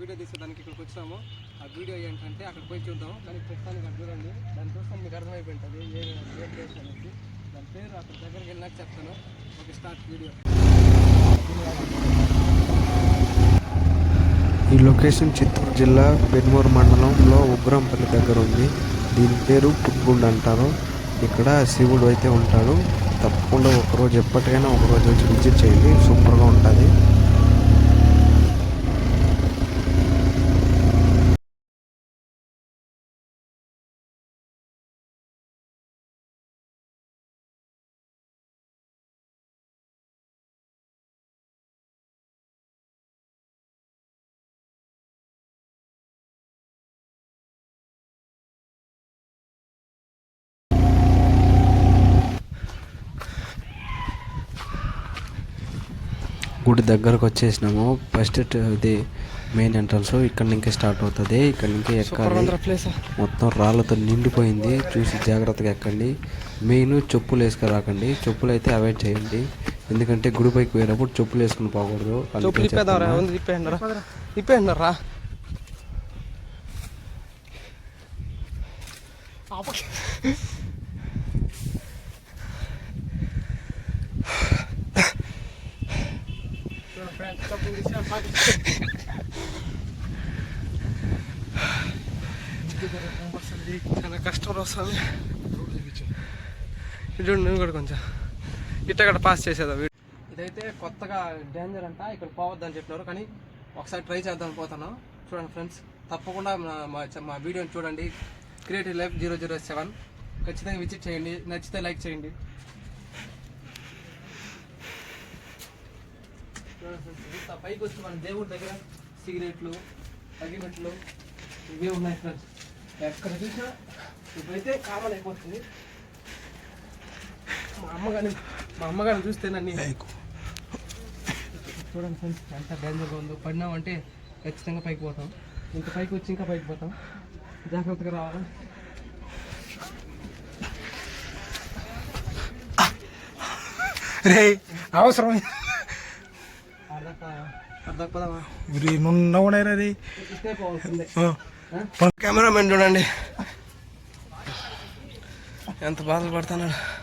Video తీసేదానికి ఇక్కడికి వచ్చాము ఆ వీడియో ఏంటంటే అక్కడ పోయి చూద్దాం కానీ ప్రస్తుతానికి అక్కడ చూడండి. దాని చూస్తాం మీకు అర్థమైపోయి ఉంటుంది ఏ ఏ ప్లేస్ అనేది. దాని పేరు అక్కడ దగ్గరికి వెళ్ళినాక చెప్తాను. ఒక స్టార్ట్ వీడియో. ఈ లొకేషన్ చిత్తూరు జిల్లా పెనుమూరు మండలంలో ఉగ్రంపల్లి దగ్గర ఉంది. దీని పేరు పుట్గుండ్ అంటారు. ఇక్కడ శివుడు అయితే ఉంటాడు. తప్పకుండా ఒకరోజు ఎప్పటికైనా ఒకరోజు వచ్చి విజిట్ చేయండి. సూపర్గా ఉంటుంది. గుడి దగ్గరకు వచ్చేసినాము. ఫస్ట్ ఇది మెయిన్ ఎంట్రన్స్ ఇక్కడ నుంచి స్టార్ట్ అవుతుంది. ఇక్కడ నుంచి ఎక్కాలి. మొత్తం రాళ్ళతో నిండిపోయింది. చూసి జాగ్రత్తగా ఎక్కండి. మెయిన్ చెప్పులు వేసుకుని రాకండి చెప్పులు అయితే అవాయిడ్ చేయండి. ఎందుకంటే గుడి పైకి పోయేటప్పుడు చెప్పులు వేసుకుని పోకూడదు. ఇప్పేయండి రా ఇప్పేయండి రా చాలా కష్టం వస్తుంది ఇటు నువ్వు కూడా కొంచెం ఇట్ట పాస్ చేసేదా ఇదైతే కొత్తగా డేంజర్ అంట ఇక్కడ పోవద్దని చెప్పినారు కానీ ఒకసారి ట్రై చేద్దాం పోతాను చూడండి ఫ్రెండ్స్ తప్పకుండా మా- మా మా వీడియోని చూడండి. Creative life zero zero seven ఖచ్చితంగా విజిట్ చేయండి. నచ్చితే లైక్ చేయండి. పైకి వచ్చి మన దేవుడి దగ్గర సిగరెట్లు అగ్గిమెట్లు ఇవే ఉన్నాయి ఫ్రెండ్స్ ఎక్కడ చూసినా ఇప్పుడైతే కామన్ అయిపోతుంది. మా అమ్మగారిని మా అమ్మగారిని చూస్తే నన్ను చూడండి ఫ్రెండ్స్ ఎంత డేంజర్గా ఉందో. పడినామంటే ఖచ్చితంగా పైకి పోతాం. ఇంత పైకి వచ్చి ఇంకా పైకి పోతాం. జాగ్రత్తగా రావాలి? రే అవసరం రే రే. కెమెరామెన్ చూడండి. ఎంత బాధలు పడుతున్నాడు.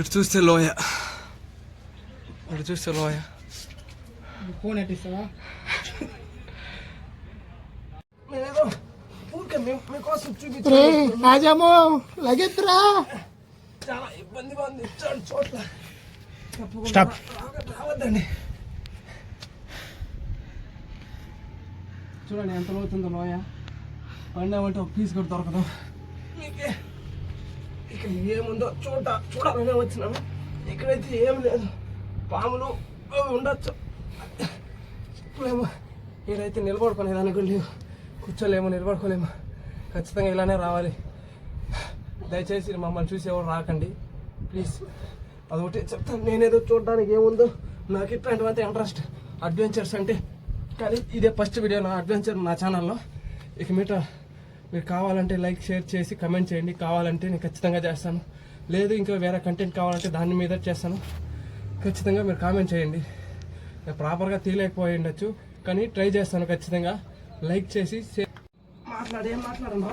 ఇటు చూస్తే లోయ. ఇటు చూస్తే లోయ. ఫోన్ ఎట్టిస్తావా? చూపించు. రాజాము లగెత్తురా. చాలా ఇబ్బందిగా ఉంది చోట్ల. స్టాప్. రావ- రావద్దండి. చూడండి ఎంత లోతుందో లోయ. పండామంటే ఒక పీస్ కూడా దొరకదు. మీకే ఇక్కడ ఏముందో చూడ చూడాలనే వచ్చినాను ఇక్కడైతే ఏం లేదు. పాములు అవి ఉండొచ్చు. ఇప్పుడేమో ఇక్కడైతే నిలబడుకునేదానికి కూడా లేవు. కూర్చోలేము నిలబడుకోలేము. ఖచ్చితంగా ఇలానే రావాలి. దయచేసి మమ్మల్ని చూసి ఎవరు రాకండి. ప్లీజ్ అదొకటి చెప్తాను. నేనేదో చూడడానికి ఏముందో. నాకు ఇట్లాంటివంతా ఇంట్రెస్ట్ అడ్వెంచర్స్ అంటే కానీ ఇదే ఫస్ట్ వీడియో నా అడ్వెంచర్ నా ఛానల్లో ఇక మీట మీరు కావాలంటే లైక్ షేర్ చేసి కమెంట్ చేయండి. కావాలంటే నేను ఖచ్చితంగా చేస్తాను. లేదు ఇంకా వేరే కంటెంట్ కావాలంటే దాని మీద చేస్తాను. ఖచ్చితంగా మీరు కామెంట్ చేయండి. నేను ప్రాపర్గా తీయలేకపోయి ఉండొచ్చు. కానీ ట్రై చేస్తాను ఖచ్చితంగా. లైక్ చేసి షేర్ మాట్లాడి మాట్లాడను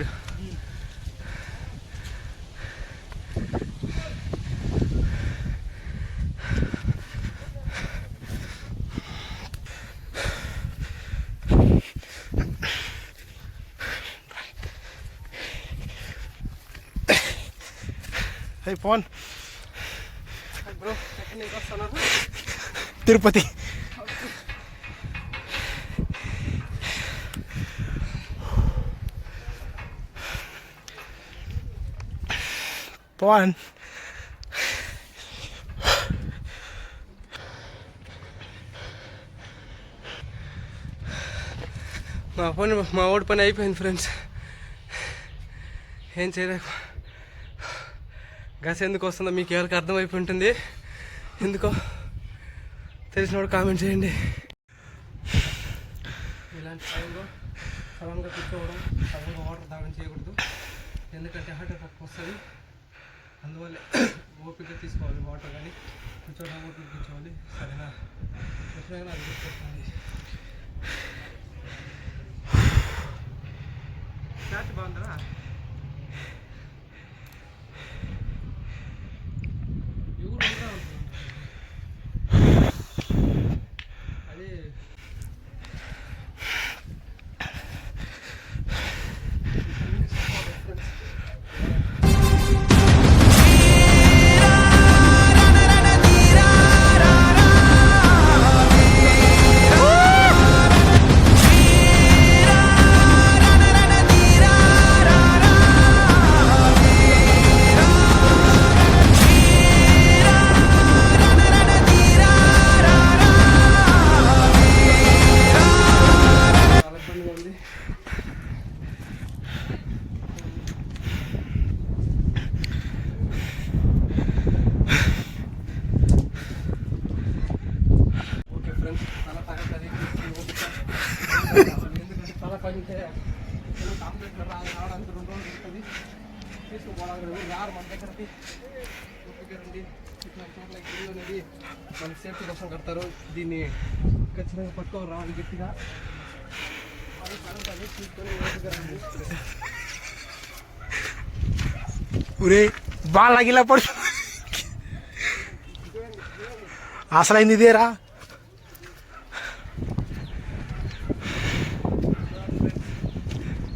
మాట్లాడను హే ఫోన్ బ్రో ఎక్కడి నుంచి వస్తున్నారు మా పని మా ఓడి పని అయిపోయింది ఫ్రెండ్స్ ఏం చేయలేక గస ఎందుకు వస్తుందో మీకు ఎవరికి అర్థమైపోయి ఉంటుంది. ఎందుకో తెలిసినోడు కామెంట్ చేయండి. ఇలాంటి టైంలో సడన్గా కూర్చోవడం సడన్గా వాటర్ దానం చేయకూడదు. ఎందుకంటే హార్ట్ అటాక్ వస్తుంది. అందువల్ల ఓపిక తీసుకోవాలి వాటర్ కానీ కూర్చోవడం ఓపిక కూర్చోవాలి సరేనా? ఎప్పుడైనా అది గుర్తుపెట్టుకోండి బాగుందా? ఖచ్చితంగా పట్టుకొని రావాలి గట్టిగా. ఒరే బాగా లాగిలా పడు. అసలైంది ఇదేరా?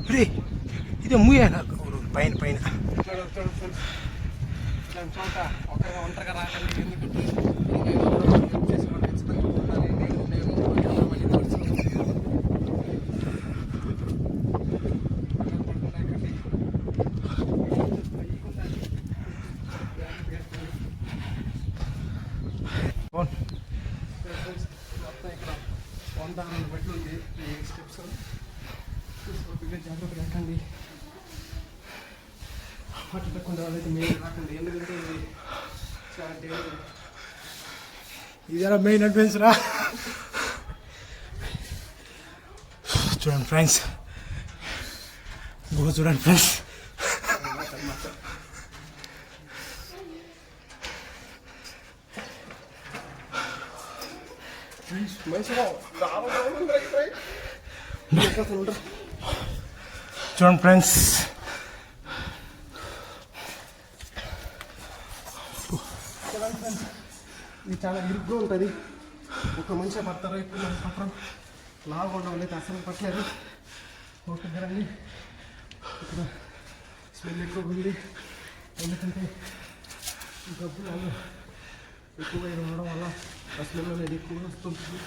ఒరే ఇదే మూయా నాకు. పైన పైన. ఒంటరిగా రాకండి హెల్ప్ చేసి మనం ఖచ్చితంగా ఉండాలి నేను నేను కెమెరామెన్ ఇది వచ్చిన ఫోన్ మొత్తం ఇక్కడ వంద రెండు బెడ్లు ఉంది ఈ స్టెప్స్ చూసుకోకుండా జాగ్రత్త రాకండి హార్ట్ అటాక్ ఉండే వాళ్ళైతే మీరు రాకండి ఎందుకంటే ఇది చాలా డేంజర్ రా మెయిన్ అడ్వెంచర్ రా. చూడండి ఫ్రెండ్స్ గో చూడండి ఫ్రెండ్స్ చూడండి ఫ్రెండ్స్ ఇది చాలా ఇరుగ్గా ఉంటుంది ఒక మనిషి పడతారు. ఇప్పుడు మనం పట్టడం లాగా అయితే అసలు పట్టలేదు. ఓకే రండి. ఇక్కడ స్మెల్ ఎక్కువ ఉంది. ఎందుకంటే ఈ గబ్బు ఎక్కువగా ఇది ఉండడం వల్ల ఆ స్మెల్ అనేది ఎక్కువగా వస్తుంది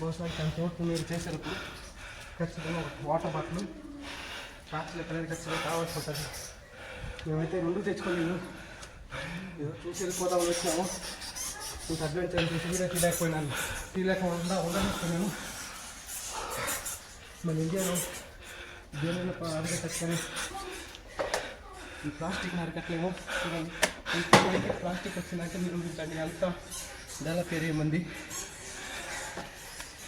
బహుశా కంటే మీరు చేసేటప్పుడు ఖచ్చితంగా వాటర్ బాటిల్ ప్లాస్టిక్ ఎక్కడైనా ఖచ్చితంగా కావాల్సి ఉంటుంది మేమైతే రెండు తెచ్చుకోలేదు ఏదో చూసి వెళ్ళిపోదామని వచ్చాము. ఇంత అడ్వెంచర్ చూసి కూడా టీ లేకుండా ఉండలేకపోయినాను మన ఇండియాలో దేనిలో అరగట్టని ఈ ప్లాస్టిక్ అరగట్లేమో చూడండి. ప్లాస్టిక్ వచ్చిందంటే మీరు ఊహించండి అంతా డెవలప్ ఏరియా మంది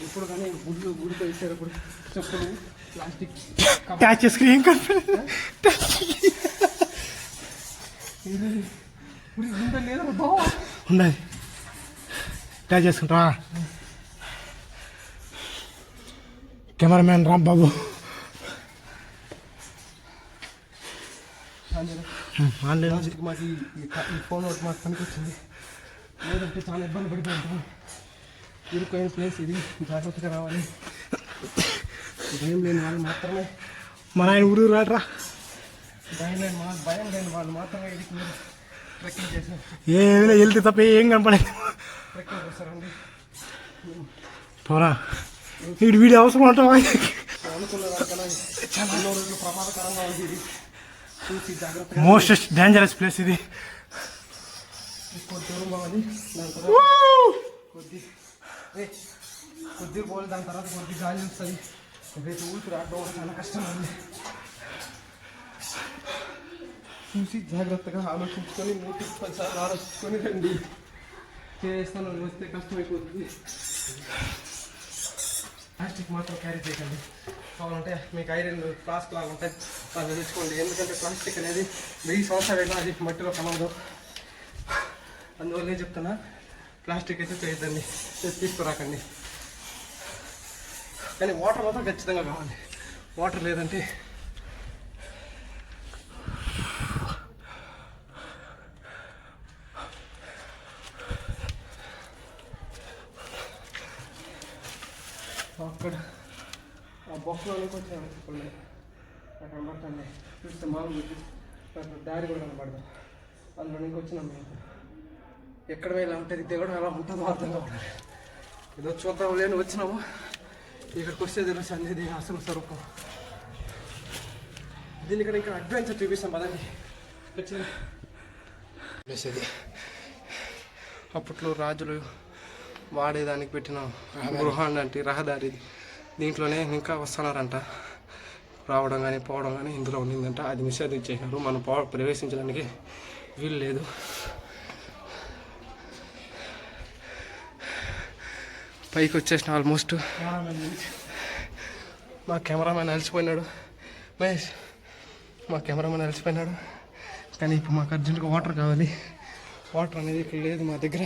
ఇప్పుడు కానీ గుడ్లు గుడితో ఇచ్చేటప్పుడు చెప్పులు ప్లాస్టిక్ ట్యాచ్ స్క్రీన్ ఇది ఇప్పుడు ఇంత లేదా బావా? ఉన్నది. ట్యాచ్ చేసుకుంటా. కెమెరామ్యాన్ రామ్ బాబు. ఆన్లైన్ మాకు ఈ ఫోన్ ఒకటి మాకు పనికొచ్చింది. లేదంటే చాలా ఇబ్బంది పడిపోయింటాం ఇరుకైన ప్లేస్ ఇది. జాగ్రత్తగా రావాలి. భయం లేని వాళ్ళు మాత్రమే. మన ఆయన ఊరు రాడరా. భయం లేని మా భయం లేని వాళ్ళు మాత్రమే ఇది మీరు ట్రెక్కింగ్ చేసి ఏమైనా వెళ్తే తప్ప ఏం కనపడలేదు. ట్రెక్కింగ్ చేస్తారండి పోరా. వీడి వీడియో అవసరం రోజులు ప్రమాదకరంగా ఉంది ఇది. చూసి జాగ్రత్తగా మోస్ట్ డేంజరస్ ప్లేస్ ఇది. కొద్ది దూరం కొద్దిగా పోవాలి దాని తర్వాత కొద్దిగా గాలి వస్తుంది. రేపు ఊరికి రావడం చాలా కష్టం అండి. చూసి జాగ్రత్తగా ఆలోచించుకొని నూటికి పదిసార్లు ఆలోచించుకొని రండి. చేస్తాను వస్తే కష్టమైపోతుంది ప్లాస్టిక్ మాత్రం క్యారీ చేయకండి. కావాలంటే మీకు ఐరన్ ఫ్లాస్క్ లాగా ఉంటాయి అది తెచ్చుకోండి. ఎందుకంటే ప్లాస్టిక్ అనేది వెయ్యి సంవత్సరాలు అది మట్టిలో కలవదు. అందువల్ల చెప్తున్నా ప్లాస్టిక్ అయితే చేయొద్దండి. తెచ్చి తీసుకురాకండి. కానీ వాటర్ మాత్రం ఖచ్చితంగా కావాలి. వాటర్ లేదంటే అక్కడ ఆ బొక్కలోనే కొంచెం ఉన్నాయి అక్కడ కనబడుతుంది. చూస్తే మామూలు దారి కూడా కనబడదు. అందులో నుంచి వచ్చినాం మేము ఎక్కడ వెళ్ళా ఉంటుంది దిగడం ఎలా ఉంటుందో అర్థం కావాలి ఏదో చూద్దాం లేని వచ్చినాము. ఇక్కడికి వస్తే తెలుస్తుంది ఇది అసలు స్వరూపం. దీని ఇక్కడ ఇక్కడ అడ్వెంచర్ చూపిస్తాం పదండి. వచ్చింది అప్పట్లో రాజులు వాడేదానికి పెట్టిన గృహాన్ని అంటే రహదారి దీంట్లోనే ఇంకా వస్తున్నారంట. రావడం కానీ పోవడం కానీ ఇందులో ఉండిందంట. అది నిషేధించేశారు మనం పో ప్రవేశించడానికి వీలు లేదు. పైకి వచ్చేసిన ఆల్మోస్ట్ మా కెమెరామెన్ అలసిపోయినాడు. మహేష్ మా కెమెరామెన్ అలసిపోయినాడు. కానీ ఇప్పుడు మాకు అర్జెంటుగా వాటర్ కావాలి. వాటర్ అనేది ఇక్కడ లేదు మా దగ్గర.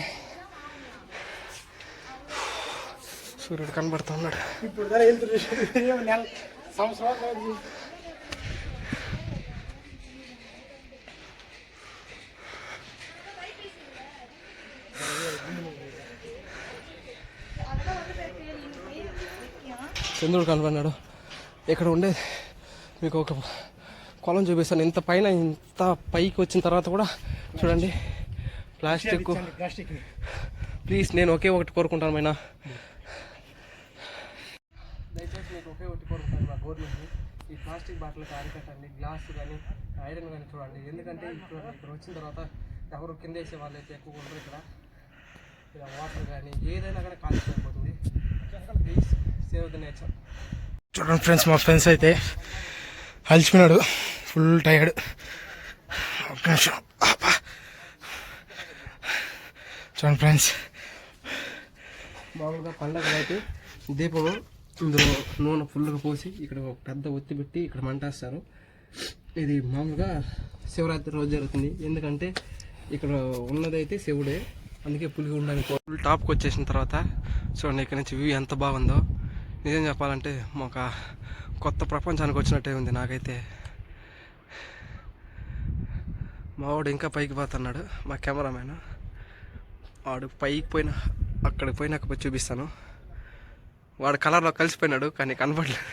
సూర్యుడు కనబడుతున్నాడు ఇప్పుడు ధర ఎంత ఏమో నెల సంవత్సరాలు కాదు. చంద్రుడు కనబడినాడు. ఇక్కడ ఉండేది మీకు ఒక కొలం చూపిస్తాను. ఇంత పైన ఇంత పైకి వచ్చిన తర్వాత కూడా చూడండి. ప్లాస్టిక్ ప్లాస్టిక్ ప్లీజ్ నేను ఒకే ఒకటి కోరుకుంటాను మైనా. దయచేసి మీకు ఒకే ఒకటి కోరుకుంటాను మా గవర్నమెంట్ ఈ ప్లాస్టిక్ బాటిల్ అరికట్టండి గ్లాస్ కానీ ఐరన్ కానీ చూడండి. ఎందుకంటే ఇప్పుడు ఇక్కడ వచ్చిన తర్వాత ఎవరు కింద వేసే వాళ్ళు అయితే ఎక్కువ ఉండరు ఇక్కడ. ఇలా వాటర్ కానీ ఏదైనా కానీ కాల్చిపోతుంది ప్లీజ్. సేవ్ ద నేచర్ చూడండి ఫ్రెండ్స్ మా ఫ్రెండ్స్ అయితే అలిచిపోయినాడు. ఫుల్ టైర్డ్ ఒక నిమిషం. చూడండి ఫ్రెండ్స్. మామూలుగా పండగలు అయితే దీపము ఇందులో నూనె ఫుల్గా పోసి ఇక్కడ ఒక పెద్ద ఒత్తి పెట్టి ఇక్కడ మంటేస్తారు. ఇది మామూలుగా శివరాత్రి రోజు జరుగుతుంది. ఎందుకంటే ఇక్కడ ఉన్నదైతే శివుడే. అందుకే పులిగి ఉండడానికి ఫుల్ టాప్కి వచ్చేసిన తర్వాత చూడండి ఇక్కడ నుంచి వ్యూ ఎంత బాగుందో. నిజం చెప్పాలంటే ఒక కొత్త ప్రపంచానికి వచ్చినట్టే ఉంది నాకైతే. మా వాడు ఇంకా పైకి పోతున్నాడు మా కెమెరామ్యాన్. వాడు పైకి పోయిన అక్కడికి పోయినాక పోయి చూపిస్తాను. వాడు కలర్లో కలిసిపోయినాడు కానీ కనపడలేదు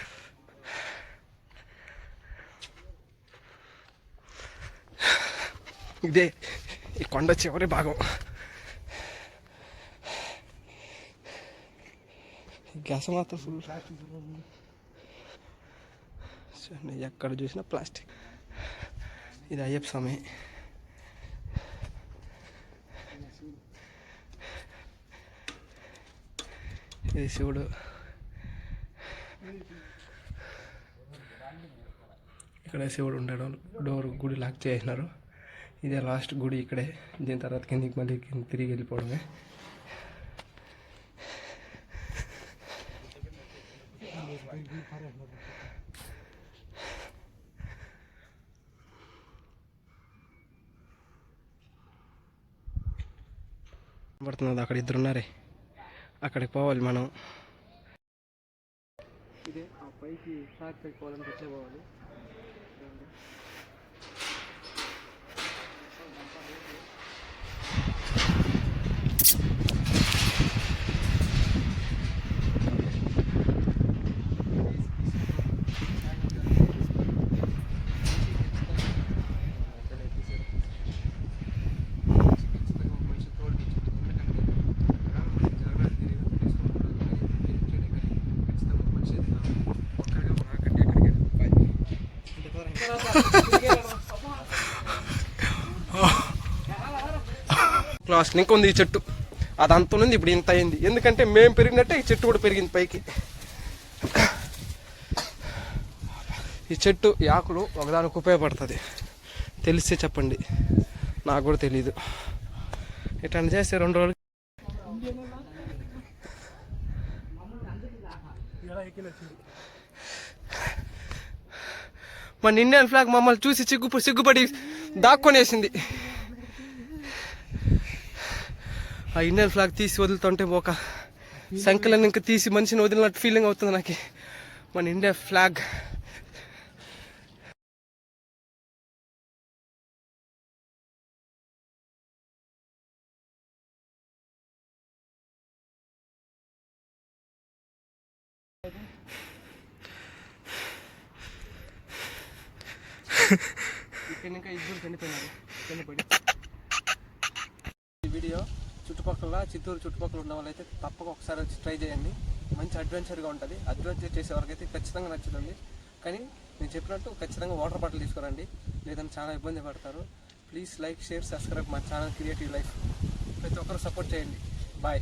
ఇదే ఈ కొండ చివరి భాగం. గ్యాస్ మాత్రం ఫుల్ చూడండి ఎక్కడ చూసినా ప్లాస్టిక్. ఇది అయ్యప్ప స్వామి. ఇది శివుడు. ఇక్కడ శివుడు ఉండడం డోర్ గుడి లాక్ చేసినారు. ఇదే లాస్ట్ గుడి ఇక్కడే. దీని తర్వాత కిందకి మళ్ళీ తిరిగి వెళ్ళిపోవడమే. అక్కడ ఇద్దరు ఉన్నారే అక్కడికి పోవాలి మనం. ఇదే ఆ పైకి ట్రాక్ పైకి పోవాలని పోవాలి? లాస్ట్ ఇంకొంది ఈ చెట్టు. అది అంత ఉంది ఇప్పుడు ఇంత అయింది. ఎందుకంటే మేము పెరిగినట్టే ఈ చెట్టు కూడా పెరిగింది పైకి. ఈ చెట్టు యాకులు ఆకులు ఒకదానికి ఉపయోగపడుతుంది. తెలిస్తే చెప్పండి. నాకు కూడా తెలీదు. ఇట్లా చేస్తే రెండు రోజులు మన ఇండియన్ ఫ్లాగ్ మమ్మల్ని చూసి సిగ్గు సిగ్గుపడి దాక్కొనేసింది. ఆ ఇండియన్ ఫ్లాగ్ తీసి వదులుతుంటే ఒక సంఖ్యలను ఇంకా తీసి మనిషిని వదిలినట్టు ఫీలింగ్ అవుతుంది నాకు. మన ఇండియా ఫ్లాగ్. ఇక్కడ ఇంకా ఇద్దరు చనిపోయినారు. చనిపోయి. ఈ వీడియో చుట్టుపక్కల చిత్తూరు చుట్టుపక్కల ఉన్న వాళ్ళైతే తప్పక ఒకసారి వచ్చి ట్రై చేయండి. మంచి అడ్వెంచర్గా ఉంటుంది. అడ్వెంచర్ చేసే వరకైతే ఖచ్చితంగా నచ్చుతుంది. కానీ నేను చెప్పినట్టు ఖచ్చితంగా వాటర్ బాటిల్ తీసుకురండి. లేదంటే చాలా ఇబ్బంది పడతారు. ప్లీజ్ లైక్ షేర్ సబ్స్క్రైబ్ మా ఛానల్ క్రియేటివ్ లైఫ్. ప్రతి ఒక్కరు సపోర్ట్ చేయండి. బాయ్.